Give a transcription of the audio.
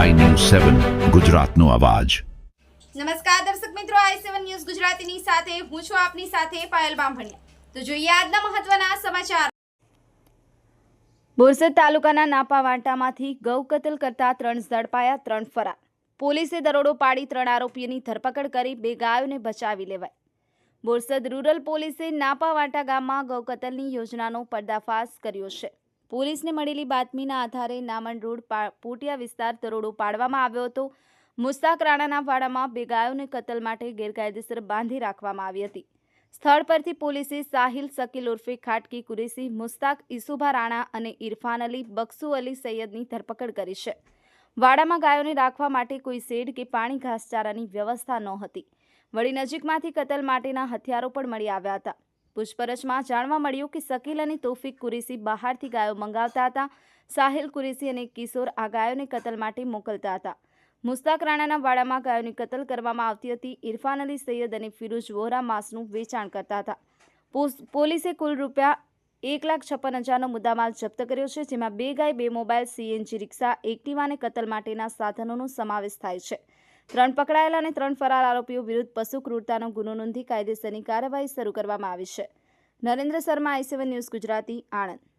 સેવન ગુજરાતનો અવાજ. નમસ્કાર દર્શક મિત્રો આઈ સેવન ન્યૂઝ ગુજરાતીની સાથે હું છું આપની સાથે પાયલ બામભણિયા. તો જોઈએ આજના મહત્વના સમાચાર. બોરસદ તાલુકાના નાપા વાંટામાંથી ગૌ કતલ કરતા ત્રણ ઝડપાયા ત્રણ ફરાર. પોલીસે દરોડો પાડી ત્રણ આરોપીઓની ધરપકડ કરી બે ગાયોને બચાવી લેવાય બોરસદ રૂરલ પોલીસે નાપા વાંટા ગામમાં ગૌ કતલની યોજનાનો પર્દાફાશ કર્યો છે. પોલીસને મળેલી બાતમીના આધારે નામણ રોડ પોટિયા વિસ્તાર દરોડો પાડવામાં આવ્યો હતો. મુસ્તાક રાણાના વાડામાં બે ગાયોને કતલ માટે ગેરકાયદેસર બાંધી રાખવામાં આવી હતી. સ્થળ પરથી પોલીસે સાહિલ શકીલ ઉર્ફે ખાટકી કુરેશી, મુસ્તાક ઈસુભા રાણા અને ઇરફાન અલી, બક્સુ અલી સૈયદની ધરપકડ કરી છે. વાડામાં ગાયોને રાખવા માટે કોઈ શેડ કે પાણી ઘાસચારાની વ્યવસ્થા નહોતી. વળી નજીકમાંથી કતલ માટેના હથિયારો પણ મળી આવ્યા હતા. પૂછપરછમાં જાણવા મળ્યું કે શકીલ અને તોફિક કુરેશી બહારથી ગાયો મંગાવતા હતા. સાહિલ કુરેશી અને કિશોર આ ગાયોને કતલ માટે મોકલતા હતા. મુસ્તાક રાણાના વાડામાં ગાયોની કતલ કરવામાં આવતી હતી. ઇરફાન અલી સૈયદ અને ફિરોજ વોહરા માંસનું વેચાણ કરતા હતા. પોલીસે કુલ રૂપિયા એક લાખ છપ્પન હજારનો મુદ્દામાલ જપ્ત કર્યો છે, જેમાં બે ગાય, બે મોબાઈલ, સીએનજી રિક્ષા એક્ટિવા અને કતલ માટેના સાધનોનો સમાવેશ થાય છે. ત્રણ પકડાયેલા અને ત્રણ ફરાર આરોપીઓ વિરુદ્ધ પશુ ક્રૂરતાનો ગુનો નોંધી કાયદેસરની કાર્યવાહી શરૂ કરવામાં આવી છે. Narendra Sharma I News Gujarati, Anand.